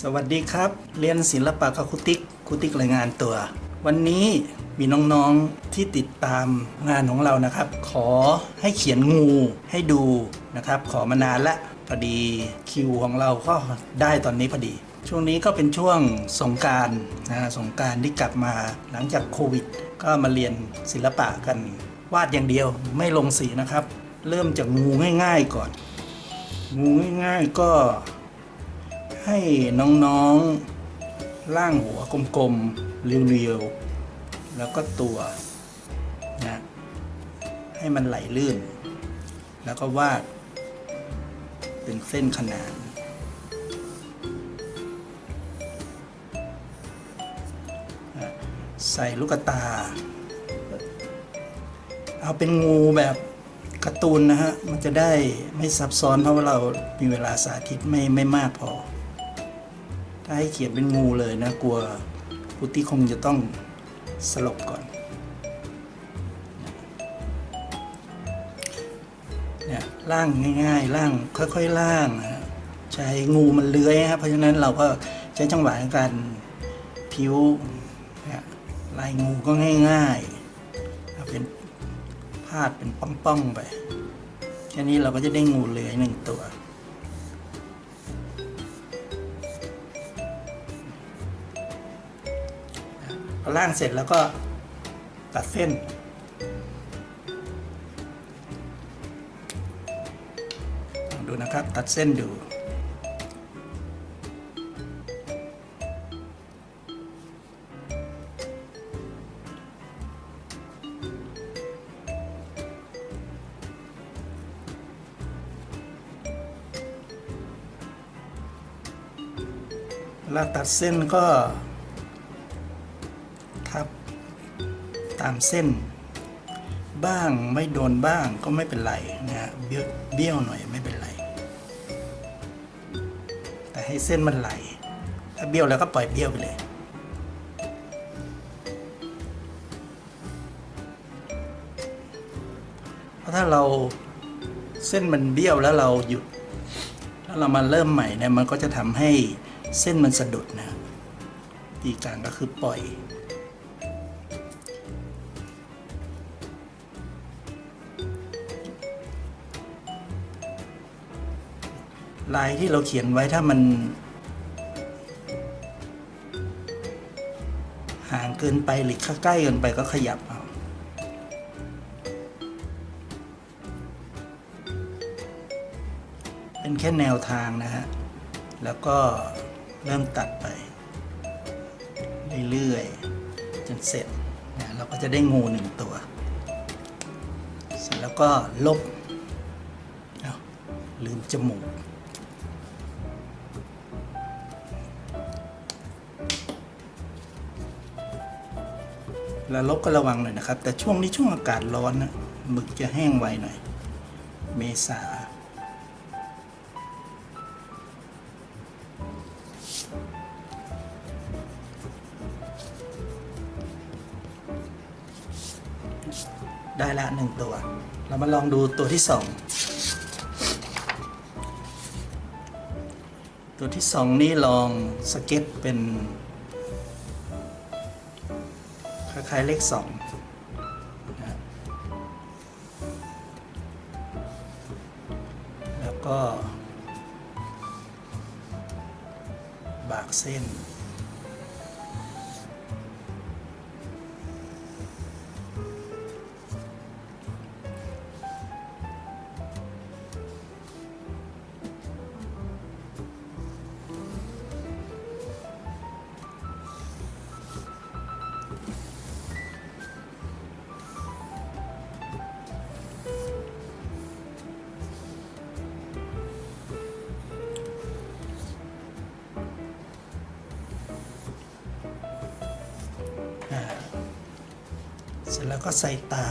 สวัสดีครับ เรียนศิลปะกับครูติ๊กครูติ๊กรายงานตัว วันนี้มีน้องๆที่ติดตามงานของเรานะครับ ขอให้เขียนงูให้ดูนะครับ ขอมานานละพอดีคิวของเราก็ได้ตอนนี้พอดี ช่วงนี้ก็เป็นช่วงสงการนะสงการที่กลับมาหลังจากโควิด ก็มาเรียนศิลปะกัน วาดอย่างเดียวไม่ลงสีนะครับ เริ่มจากงูง่าย ๆ ก่อน งูง่าย ๆ ก็ ให้น้องๆล่างหัวกลมๆเรียวๆแล้วก็ตัวนะให้มันไหลลื่น แล้วก็วาดเป็นเส้นขนานใส่ลูกตา เอาเป็นงูแบบการ์ตูนนะฮะ มันจะได้ไม่ซับซ้อนเพราะว่าเรามีเวลาสาธิตไม่ไม่มากพอาให้เขียนเป็นงูเลยนะกลัวพุทธิคงจะต้องสลบก่อนเนี่ยล่างง่ายๆล่างค่อยๆล่างนะใช้งูมันเลื้อยครับเพราะฉะนั้นเราก็ใช้จังหวะในการพิ้วเนี่ยลายงูก็ง่ายๆเป็นพาดเป็นป้องๆไปแค่นี้เราก็จะได้งูเลื้อยหนึ่งตัว พอล่างเสร็จแล้วก็ตัดเส้น ดูนะครับตัดเส้นดูเวลาตัดเส้นก็ ตามเส้น บ้างไม่โดนบ้างก็ไม่เป็นไรนะฮะเบี้ยวหน่อยไม่เป็นไร แต่ให้เส้นมันไหล ถ้าเบี้ยวแล้วก็ปล่อยเบี้ยวไปเลยเพราะถ้าเราเส้นมันเบี้ยวแล้วเราหยุด แล้วเรามาเริ่มใหม่เนี่ยมันก็จะทำให้เส้นมันสะดุดนะวิธีการก็คือปล่อย ลายที่เราเขียนไว้ถ้ามัน ห่างเกินไปหรือใกล้เกินไปก็ขยับเอาเป็นแค่แนวทางนะฮะ แล้วก็เริ่มตัดไป เรื่อยๆ จนเสร็จนะเราก็จะได้งูหนึ่งตัว เสร็จแล้วก็ลบลืมจมูก ล้วลบก็ระวังหน่อยนะครับ แต่ช่วงนี้ช่วงอากาศร้อนนะหมึกจะแห้งไวหน่อย เมษาได้ละหนึ่งตัว เรามาลองดูตัวที่สอง ตัวที่สองนี่ลองสเก็ตเป็น ล้ายเลขสองแล้วก็ บากเส้น เสร็จแล้วก็ใส่ตา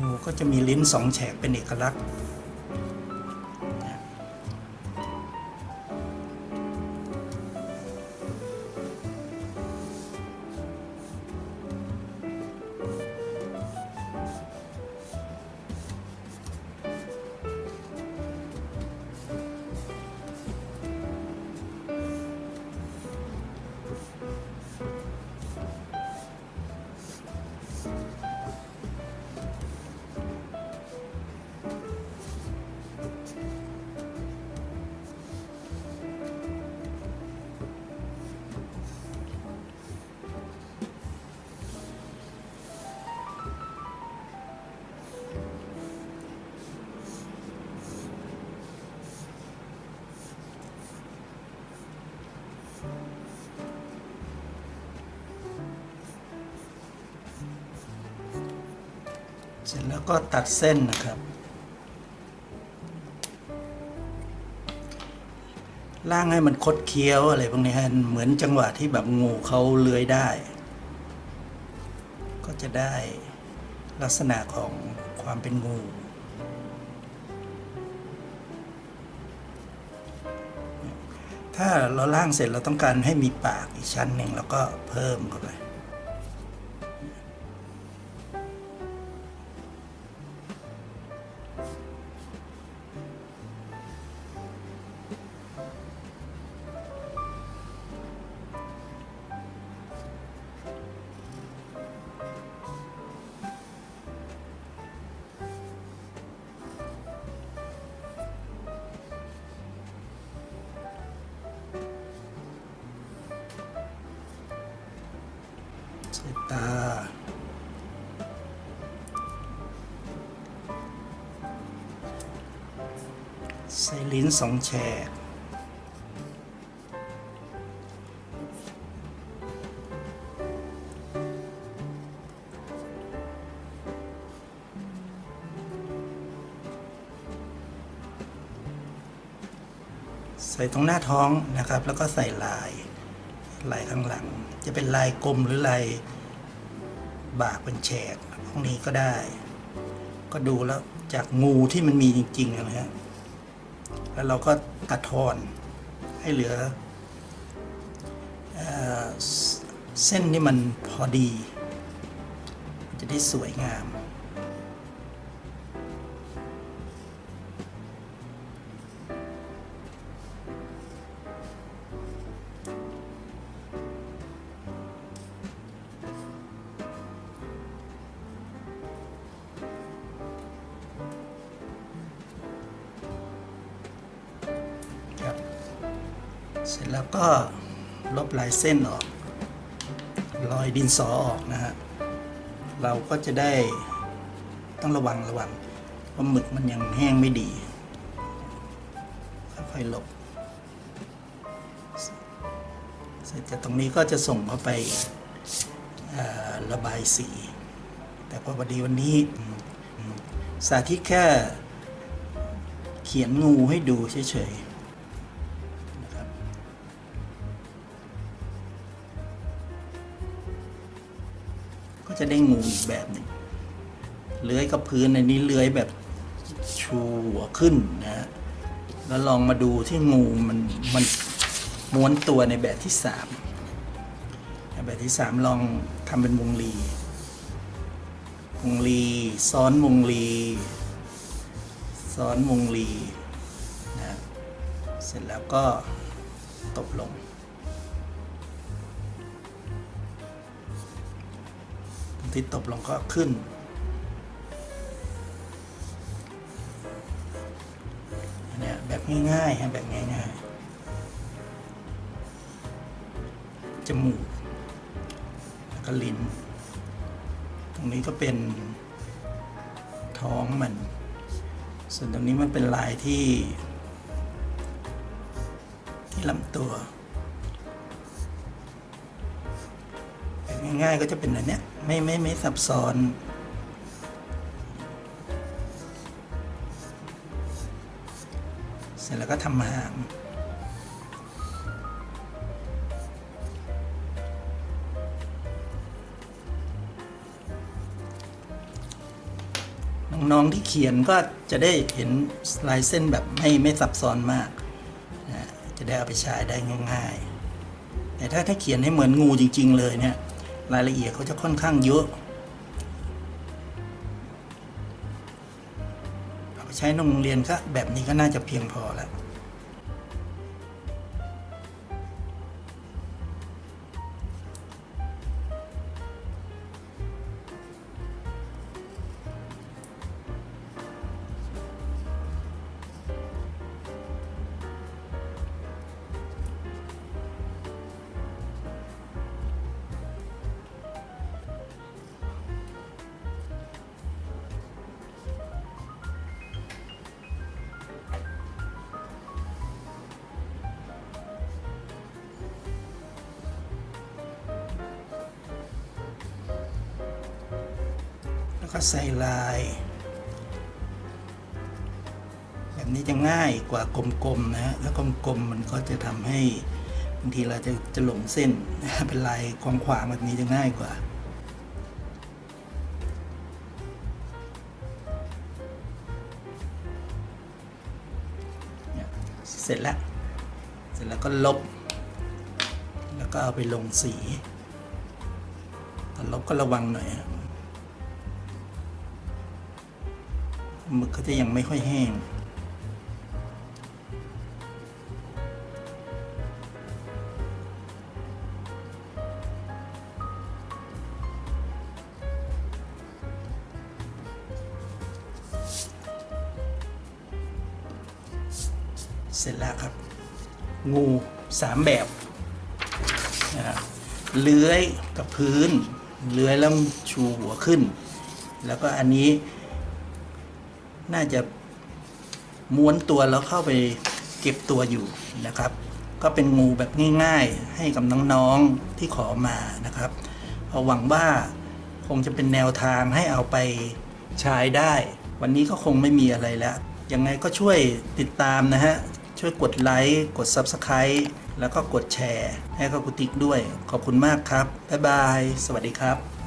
งูก็จะมีลิ้นสองแฉกเป็นเอกลักษณ์ เสร็จแล้วก็ตัดเส้นนะครับ ล่างให้มันคดเคี้ยวอะไรพวกนี้ฮะเหมือนจังหวะที่แบบงูเขาเลื้อยได้ ก็จะได้ลักษณะของความเป็นงูถ้าเราล่างเสร็จเราต้องการให้มีปากอีกชั้นหนึ่งแล้วก็เพิ่มเข้าไป ตา ใส่ลิ้นสองแฉกใส่ตรงหน้าท้องนะครับ แล้วก็ใส่ลาย ลายข้างหลัง จะเป็นลายกลมหรือลาย บากเป็นแฉกพวกนี้ก็ได้ ก็ดูแล้วจากงูที่มันมีจริงๆนะฮะแล้วเราก็ตัดทอนให้เหลือเอเส้นที่มันพอดี จะได้สวยงาม เสร็จแล้วก็ลบลายเส้นออก รอยดินสอออกนะฮะ เราก็จะได้ต้องระวังระวัง เพราะหมึกมันยังแห้งไม่ดี ค่อยๆลบ เสร็จจากตรงนี้ก็จะส่งเข้าไประบายสี แต่พอพอดีวันนี้สาธิตแค่เขียนงูให้ดูเฉยๆ จะได้งูอีกแบบหนึ่งเลื้อยกับพื้นในนี้เลื้อยแบบชูหัวขึ้นนะฮะแล้วลองมาดูที่งูมันมันม้วนตัวในแบบที่สามแบบที่สามลองทำเป็นวงลีวงลีซ้อนวงลีซ้อนวงลีนะเสร็จแล้วก็ตบลง ตรงที่ตบลงก็ขึ้น อันเนี้ยแบบง่ายๆฮะแบบง่ายๆ จมูก แล้วก็ลิ้น ตรงนี้ก็เป็นท้องมัน ส่วนตรงนี้มันเป็นลายที่ ที่ลำตัวแบบง่ายๆก็จะเป็นแบบเนี้ยไม่ไม่ไม่ซับซ้อน เสร็จแล้วก็ทำหางน้องๆที่เขียนก็จะได้เห็นลายเส้นแบบไม่ไม่ซับซ้อนมาก จะได้เอาไปใช้ได้ง่าย ๆ แต่ถ้าถ้าเขียนให้เหมือนงูจริง ๆ เลยเนี่ย รายละเอียดเขาจะค่อนข้างเยอะเอาไปใช้ในโรงเรียนก็แบบนี้ก็น่าจะเพียงพอแล้ว ก็ใส่ลาย แบบนี้จะง่ายกว่ากลมๆนะฮะถ้ากลมๆมันก็จะทำให้บางทีเราจะจะหลงเส้นเป็นลายขวางๆแบบนี้จะง่ายกว่าเนี่ยเสร็จแล้ว เสร็จแล้วก็ลบ แล้วก็เอาไปลงสีตอนลบก็ระวังหน่อย หมึกก็จะยังไม่ค่อยแห้ง เสร็จแล้วครับ งูสามแบบนะครับเลื้อยกับพื้น เลื้อยแล้วชูหัวขึ้น แล้วก็อันนี้ น่าจะม้วนตัวแล้วเข้าไปเก็บตัวอยู่นะครับ ก็เป็นงูแบบง่ายๆ ให้กับน้องๆที่ขอมานะครับเอาหวังว่าคงจะเป็นแนวทางให้เอาไปใช้ได้ วันนี้ก็คงไม่มีอะไรแล้ว ยังไงก็ช่วยติดตามนะฮะ ช่วยกดไลค์ กด Subscribe แล้วก็กดแชร์ ให้กับกุติกด้วย ขอบคุณมากครับ บ๊ายบาย สวัสดีครับ